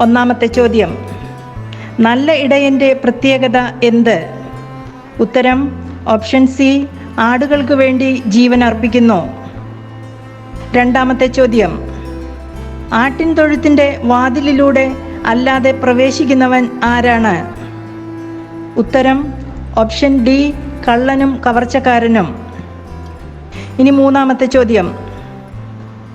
ഒന്നാമത്തെ ചോദ്യം. നല്ല ഇടയന്റെ പ്രത്യേകത എന്ത്? ഉത്തരം ഓപ്ഷൻ സി ആടുകൾക്ക് വേണ്ടി ജീവൻ അർപ്പിക്കുന്നു. രണ്ടാമത്തെ ചോദ്യം. ആട്ടിൻ തൊഴുത്തിന്റെ വാതിലിലൂടെ അല്ലാതെ പ്രവേശിക്കുന്നവൻ ആരാണ്? ഉത്തരം ഓപ്ഷൻ ഡി കള്ളനും കവർച്ചക്കാരനും. ഇനി മൂന്നാമത്തെ ചോദ്യം.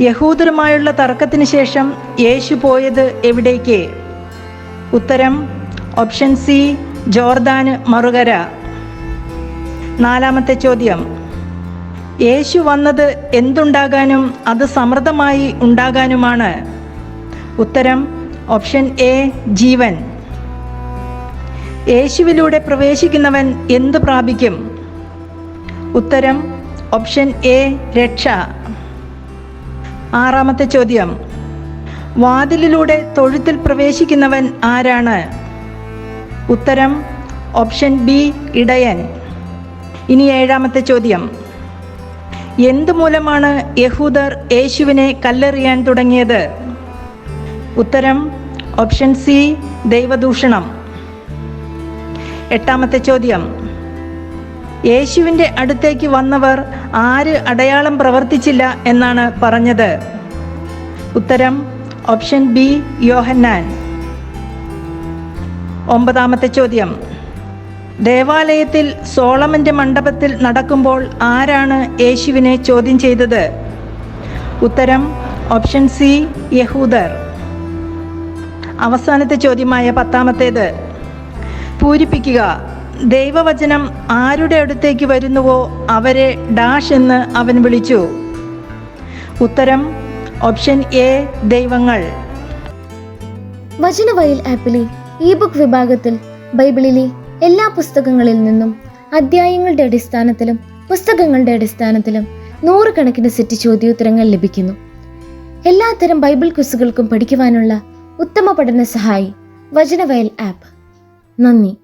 യഹൂദരുമായുള്ള തർക്കത്തിന് ശേഷം യേശു പോയത് എവിടേക്ക്? ഉത്തരം ഓപ്ഷൻ സി ജോർദാന് മറുകര. നാലാമത്തെ ചോദ്യം. യേശു വന്നത് എന്തുണ്ടാകാനും അത് സമൃദ്ധമായി ഉണ്ടാകാനുമാണ്. ഉത്തരം ഓപ്ഷൻ എ ജീവൻ. യേശുവിലൂടെ പ്രവേശിക്കുന്നവൻ എന്ത് പ്രാപിക്കും? ഉത്തരം ഓപ്ഷൻ എ രക്ഷ. ആറാമത്തെ ചോദ്യം. വാതിലിലൂടെ തൊഴുത്തിൽ പ്രവേശിക്കുന്നവൻ ആരാണ്? ഉത്തരം ഓപ്ഷൻ ബി ഇടയൻ. ഇനി ഏഴാമത്തെ ചോദ്യം. എന്തു മൂലമാണ് യഹൂദർ യേശുവിനെ കല്ലെറിയാൻ തുടങ്ങിയത്? ഉത്തരം ഓപ്ഷൻ സി ദൈവദൂഷണം. എട്ടാമത്തെ ചോദ്യം. യേശുവിന്റെ അടുത്തേക്ക് വന്നവർ ആര് അടയാളം പ്രവർത്തിച്ചില്ല എന്നാണ് പറഞ്ഞത്. ഉത്തരം ഓപ്ഷൻ ബി യോഹന്നാൻ. ഒമ്പതാമത്തെ ചോദ്യം. ദേവാലയത്തിൽ സോളമന്റെ മണ്ഡപത്തിൽ നടക്കുമ്പോൾ ആരാണ് യേശുവിനെ ചോദ്യം ചെയ്തത്? ഉത്തരം ഓപ്ഷൻ സി യഹൂദർ. അവസാനത്തെ ചോദ്യമായ പത്താമത്തേത്. പൂരിപ്പിക്കുക. ദൈവവചനം ആരുടെ അടുത്തേക്ക് വരുന്നുവോ അവരെ ഡാഷ് എന്ന് അവൻ വിളിച്ചു. ഉത്തരം ഓപ്ഷൻ എ ദൈവങ്ങൾ. വചനവയൽ ആപ്പിലെ ഇ ബുക്ക് വിഭാഗത്തിൽ ബൈബിളിലെ എല്ലാ പുസ്തകങ്ങളിൽ നിന്നും അധ്യായങ്ങളുടെ അടിസ്ഥാനത്തിലും പുസ്തകങ്ങളുടെ അടിസ്ഥാനത്തിലും നൂറുകണക്കിന് സെറ്റ് ചോദ്യോത്തരങ്ങൾ ലഭിക്കുന്നു. എല്ലാത്തരം ബൈബിൾ ക്വിസുകൾക്കും പഠിക്കുവാനുള്ള ഉത്തമ പഠന സഹായി വചനവയൽ ആപ്പ്. നന്ദി.